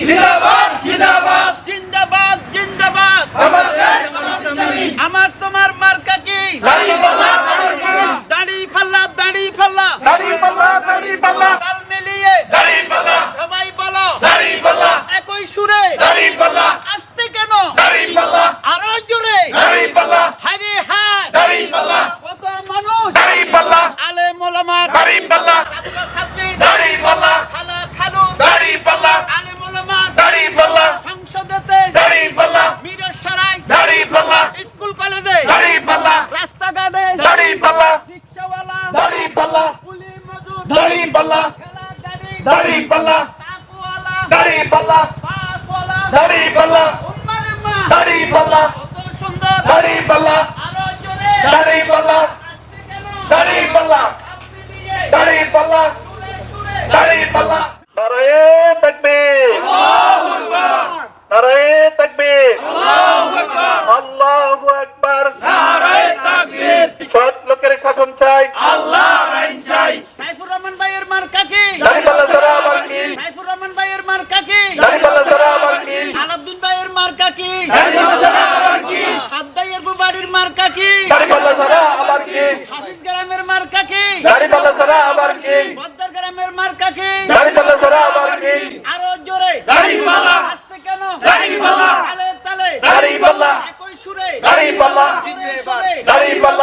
জিন্দাবাদ জিন্দাবাদ জিন্দাবাদ জিন্দাবাদ আমার তোমার মার্কা কি দাড়ি পাল্লা দাড়ি পাল্লা দাড়ি পাল্লা দাড়ি পাল্লা তাল মিলিয়ে দাড়ি পাল্লা সবাই বলো দাড়ি পাল্লা একই সুরে দাড়ি পাল্লা আসতে কেন দাড়ি পাল্লা আরও জোরে দাড়ি পাল্লা হাইরে হাই দাড়ি পাল্লা কত মানুষ দাড়ি পাল্লা আলে মোলামার দাড়ি পাল্লা পাল্লা দাড়ি পাল্লা দাড়ি পাল্লা দাড়ি পাল্লা দাড়ি পাল্লা দাড়ি পাল্লা দাড়ি পাল্লা দাড়ি পাল্লা দাড়ি পাল্লা দাড়ি পাল্লা দাড়ি পাল্লা নারায়ে তাকবীর নারায়ে তাকবীর আল্লাহু আকবার সৎ লোকের শাসন চাই ভাইয়ের মার্কা কি সাইফুর রহমান ভাইয়ের মার্কা কি আলাউদ্দিন ভাইয়ের মার্কা কি সাদ ভাইয়ের বুবাড়ির মার্কা কি হাফিজ গ্রামের মার্কা কি বদ্দার গ্রামের মার্কা কি আরও জোরে। আসতে কেন? তালে তালে। একই সুরে। দাঁড়িয়ে পাল্লা